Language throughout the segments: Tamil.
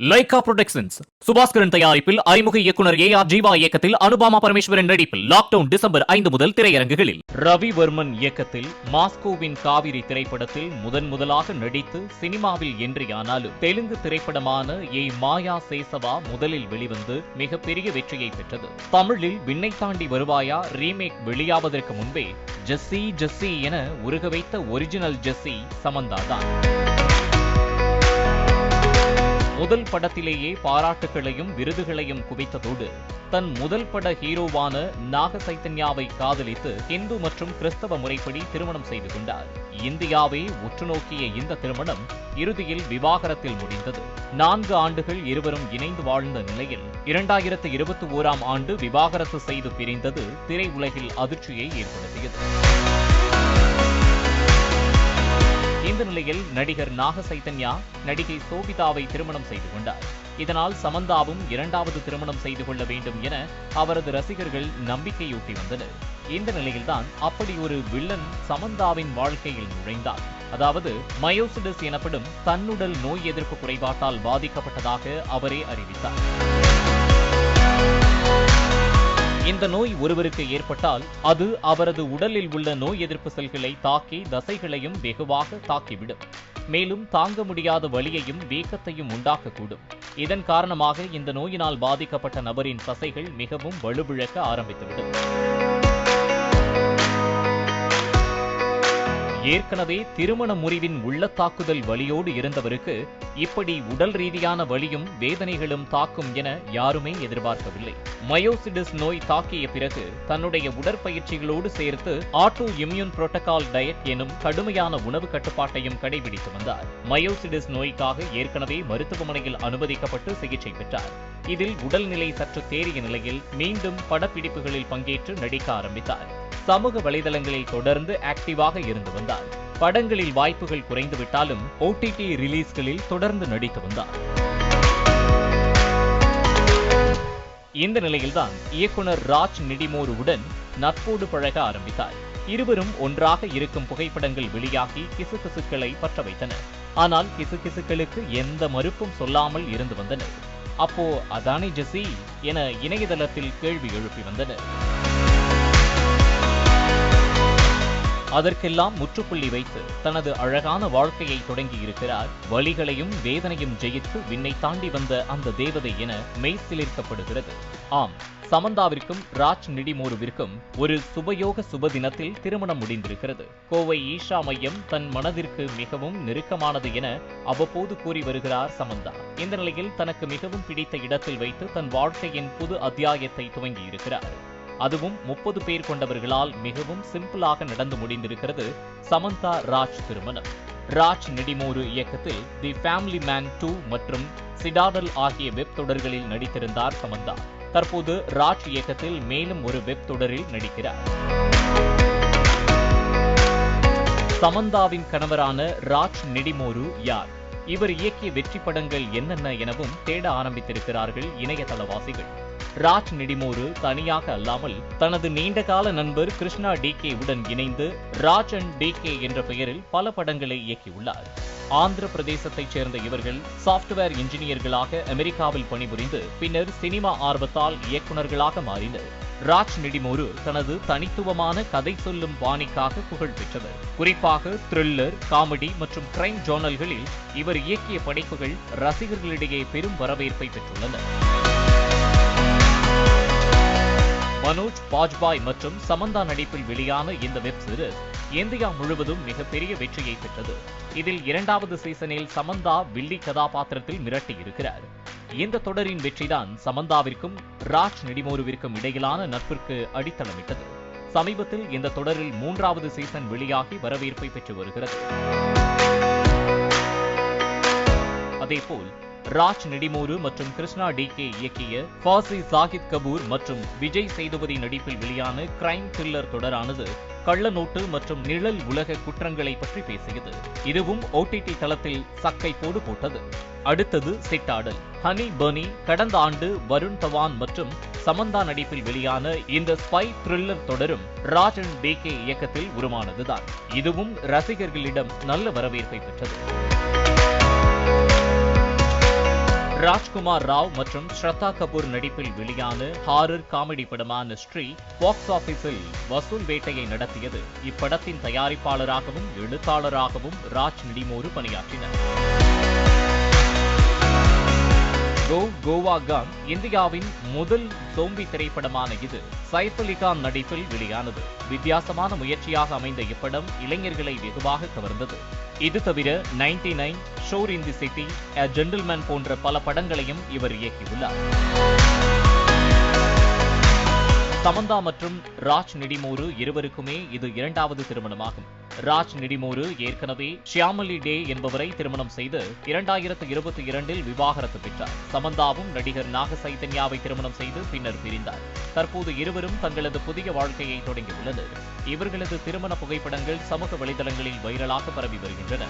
லைகா புரொடக்ஷன்ஸ் சுபாஸ்கரன் தயாரிப்பில் அறிமுக இயக்குனர் ஏ ஆர் ஜீவா இயக்கத்தில் அனுபாமா பரமேஸ்வரன் நடிப்பில். லாக்டவுன் டிசம்பர் ஐந்து முதல் திரையரங்குகளில். ரவிவர்மன் இயக்கத்தில் மாஸ்கோவின் காவிரி திரைப்படத்தில் முதன் முதலாக நடித்து சினிமாவில் என்றியானாலும் தெலுங்கு திரைப்படமான ஏ மாயா சேசவா முதலில் வெளிவந்து மிகப்பெரிய வெற்றியை பெற்றது. தமிழில் விண்ணை தாண்டி வருவாயா ரீமேக் வெளியாவதற்கு முன்பே ஜெஸ்ஸி ஜெஸ்ஸி என உருக வைத்த ஒரிஜினல் ஜெஸ்ஸி சமந்தா தான். முதல் படத்திலேயே பாராட்டுகளையும் விருதுகளையும் குவித்ததோடு தன் முதல் பட ஹீரோவான நாக சைத்தன்யாவை காதலித்து இந்து மற்றும் கிறிஸ்தவ முறைப்படி திருமணம் செய்து கொண்டார். இந்தியாவை உற்றுநோக்கிய இந்த திருமணம் இறுதியில் விவாகரத்தில் முடிந்தது. நான்கு ஆண்டுகள் இருவரும் இணைந்து வாழ்ந்த நிலையில் இரண்டாயிரத்து இருபத்தி ஓராம் ஆண்டு விவாகரத்து செய்து பிரிந்தது திரையுலகில் அதிர்ச்சியை ஏற்படுத்தியது. இந்த நிலையில் நடிகர் நாக சைத்தன்யா நடிகை சோபிதாவை திருமணம் செய்து கொண்டார். இதனால் சமந்தாவும் இரண்டாவது திருமணம் செய்து கொள்ள வேண்டும் என அவரது ரசிகர்கள் நம்பிக்கையூட்டி வந்தனர். இந்த நிலையில்தான் அப்படி ஒரு வில்லன் சமந்தாவின் வாழ்க்கையில் நுழைந்தார். அதாவது மயோசிடஸ் எனப்படும் தன்னுடல் நோய் எதிர்ப்பு குறைபாட்டால் பாதிக்கப்பட்டதாக அவரே அறிவித்தார். இந்த நோய் ஒருவருக்கு ஏற்பட்டால் அது அவரது உடலில் உள்ள நோய் எதிர்ப்பு செல்களை தாக்கி தசைகளையும் வெகுவாக தாக்கிவிடும். மேலும் தாங்க முடியாத வலியையும் வீக்கத்தையும் உண்டாக்கக்கூடும். இதன் காரணமாக இந்த நோயினால் பாதிக்கப்பட்ட நபரின் தசைகள் மிகவும் வலுவிழக்க ஆரம்பித்துவிடும். ஏற்கனவே திருமண முறிவின் உள்ளத்தாக்குதல் வலியோடு இருந்தவருக்கு இப்படி உடல் ரீதியான வலியும் வேதனைகளும் தாக்கும் என யாருமே எதிர்பார்க்கவில்லை. மயோசிடிஸ் நோய் தாக்கிய பிறகு தன்னுடைய உடற்பயிற்சிகளோடு சேர்த்து ஆட்டோ இம்யூன் புரோட்டோகால் டயட் எனும் கடுமையான உணவு கட்டுப்பாட்டையும் கடைபிடித்து வந்தார். மயோசிடிஸ் நோய்க்காக ஏற்கனவே மருத்துவமனையில் அனுமதிக்கப்பட்டு சிகிச்சை பெற்றார். இதில் உடல்நிலை சற்று தேறிய நிலையில் மீண்டும் படப்பிடிப்புகளில் பங்கேற்று நடிக்க ஆரம்பித்தார். சமூக வலைதளங்களில் தொடர்ந்து ஆக்டிவாக இருந்து வந்தார். படங்களில் வாய்ப்புகள் குறைந்துவிட்டாலும் ஓடிடி ரிலீஸ்களில் தொடர்ந்து நடித்து வந்தார். இந்த நிலையில்தான் இயக்குனர் ராஜ் நிடிமோருவுடன் நட்போடு பழக ஆரம்பித்தார். இருவரும் ஒன்றாக இருக்கும் புகைப்படங்கள் வெளியாகி கிசுகிசுக்களை பற்ற வைத்தனர். ஆனால் கிசுகிசுக்களுக்கு எந்த மறுப்பும் சொல்லாமல் இருந்து வந்தனர். அப்போ அதானே ஜெசி? என இணையதளத்தில் கேள்வி எழுப்பி வந்தனர். அதற்கெல்லாம் முற்றுப்புள்ளி வைத்து தனது அழகான வாழ்க்கையை தொடங்கி இருக்கிறார் வலிகளையும் வேதனையும் ஜெயித்து விண்ணை தாண்டி வந்த அந்த தேவதை என மெய்சிலிர்க்கப்படுகிறது. ஆம் சமந்தாவிற்கும் ராஜ் நிடிமோருவிற்கும் ஒரு சுபயோக சுப தினத்தில் திருமணம் முடிந்திருக்கிறது. கோவை ஈஷா மையம் தன் மனதிற்கு மிகவும் நெருக்கமானது என அவ்வப்போது கூறி வருகிறார் சமந்தா. இந்த நிலையில் தனக்கு மிகவும் பிடித்த இடத்தில் வைத்து தன் வாழ்க்கையின் புது அத்தியாயத்தை துவங்கியிருக்கிறார். அதுவும் முப்பது பேர் கொண்டவர்களால் மிகவும் சிம்பிளாக நடந்து முடிந்திருக்கிறது சமந்தா ராஜ் திருமணம். ராஜ் நெடிமோரு இயக்கத்தில் தி ஃபேமிலி மேன் டூ மற்றும் சிடாடல் ஆகிய வெப் தொடர்களில் நடித்திருந்தார் சமந்தா. தற்போது ராஜ் இயக்கத்தில் மேலும் ஒரு வெப் தொடரில் நடிக்கிறார். சமந்தாவின் கணவரான ராஜ் நெடிமோரு யார்? இவர் இயக்கிய வெற்றி படங்கள் என்னென்ன எனவும் தேட ஆரம்பித்திருக்கிறார்கள் இணையதளவாசிகள். ராஜ் நெடிமோரு தனியாக அல்லாமல் தனது நீண்டகால நண்பர் கிருஷ்ணா டி கே உடன் இணைந்து ராஜ் அண்ட் டி கே என்ற பெயரில் பல படங்களை இயக்கியுள்ளார். ஆந்திர பிரதேசத்தைச் சேர்ந்த இவர்கள் சாப்ட்வேர் இன்ஜினியர்களாக அமெரிக்காவில் பணிபுரிந்து பின்னர் சினிமா ஆர்வத்தால் இயக்குநர்களாக மாறினர். ராஜ் நெடிமோரு தனது தனித்துவமான கதை சொல்லும் பாணிக்காக புகழ் பெற்றவர். குறிப்பாக த்ரில்லர் காமெடி மற்றும் கிரைம் ஜோனல்களில் இவர் இயக்கிய படைப்புகள் ரசிகர்களிடையே பெரும் வரவேற்பை பெற்றுள்ளன. மனோஜ் பாஜ்பாய் மற்றும் சமந்தா நடிப்பில் வெளியான இந்த வெப் சீரிஸ் இந்தியா முழுவதும் மிகப்பெரிய வெற்றியை பெற்றது. இதில் இரண்டாவது சீசனில் சமந்தா வில்லி கதாபாத்திரத்தில் மிரட்டியிருக்கிறார் இந்த தொடரின் வெற்றிதான் சமந்தாவிற்கும் ராஜ் நெடிமோருவிற்கும் இடையிலான நட்பிற்கு அடித்தளமிட்டது. சமீபத்தில் இந்த தொடரில் மூன்றாவது சீசன் வெளியாகி வரவேற்பை பெற்று வருகிறது. அதேபோல் ராஜ் நெடிமோரு மற்றும் கிருஷ்ணா டி கே இயக்கிய ஃபாசி சாகித் கபூர் மற்றும் விஜய் சேதுபதி நடிப்பில் வெளியான கிரைம் த்ரில்லர் தொடரானது கள்ள நோட்டு மற்றும் நிழல் உலக குற்றங்களை பற்றி பேசியது. இதுவும் ஓடிடி தளத்தில் சக்கை போடு போட்டது. அடுத்தது சிட்டாடல். ஹனி பர்னி கடந்த ஆண்டு வருண் தவான் மற்றும் சமந்தா நடிப்பில் வெளியான இந்த ஸ்பை த்ரில்லர் தொடரும் ராஜன் பேகே இயக்கத்தில் உருமானதுதான் இதுவும் ரசிகர்களிடம் நல்ல வரவேற்பை பெற்றது. ராஜ்குமார் ராவ் மற்றும் ஸ்ரத்தா கபூர் நடிப்பில் வெளியான ஹாரர் காமெடி படமான ஸ்ரீ பாக்ஸ் ஆபீஸில் வசூல் வேட்டையை நடத்தியது. இப்படத்தின் தயாரிப்பாளராகவும் எழுத்தாளராகவும் ராஜ் நிடிமோரு பணியாற்றினர். கோ கோவா கான் இந்தியாவின் முதல் சோம்பி திரைப்படமான இது. சைஃப் அலி கான் நடிப்பில் வெளியானது. வித்தியாசமான முயற்சியாக அமைந்த இப்படம் இளைஞர்களை வெகுவாக கவர்ந்தது. இது தவிர ninety nine Shor in the city a gentleman போன்ற பல படங்களையும் இவர் இயக்கியுள்ளார். சமந்தா மற்றும் ராஜ் நிடிமோரு இருவருக்குமே இது இரண்டாவது திருமணமாகும். ராஜ் நிடிமோரு ஏற்கனவே ஷியாமலி டே என்பவரை திருமணம் செய்து இரண்டாயிரத்து இருபத்தி இரண்டில் விவாகரத்து பெற்றார். சமந்தாவும் நடிகர் நாக சைதன்யாவை திருமணம் செய்து பின்னர் பிரிந்தார். தற்போது இருவரும் தங்களது புதிய வாழ்க்கையை தொடங்கியுள்ளனர். இவர்களது திருமண புகைப்படங்கள் சமூக வலைதளங்களில் வைரலாக பரவி வருகின்றன.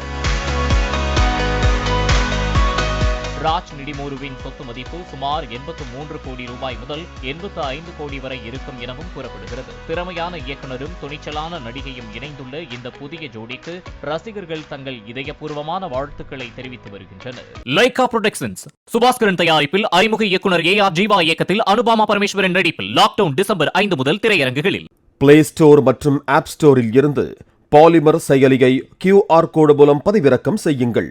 ராஜ் நிடிமோருவின் சொத்து மதிப்பு சுமார் எண்பத்து மூன்று கோடி ரூபாய் முதல் எண்பத்து ஐந்து கோடி வரை இருக்கும் எனவும் கூறப்படுகிறது. திறமையான இயக்குனரும் துணிச்சலான நடிகையும் இணைந்துள்ள இந்த புதிய ஜோடிக்கு ரசிகர்கள் தங்கள் இதயபூர்வமான வாழ்த்துக்களை தெரிவித்து வருகின்றனர். லைகா புரொடக்ஷன்ஸ் சுபாஸ்கரன் தயாரிப்பில் அறிமுக இயக்குனர் ஏ ஆர் ஜீவா இயக்கத்தில் அனுபாமா பரமேஸ்வரன் நடிப்பில் லாக்டவுன் டிசம்பர் ஐந்து முதல் திரையரங்குகளில். பிளே ஸ்டோர் மற்றும் ஆப் ஸ்டோரில் இருந்து பாலிமர் செயலியை கியூஆர் கோடு மூலம் பதிவிறக்கம் செய்யுங்கள்.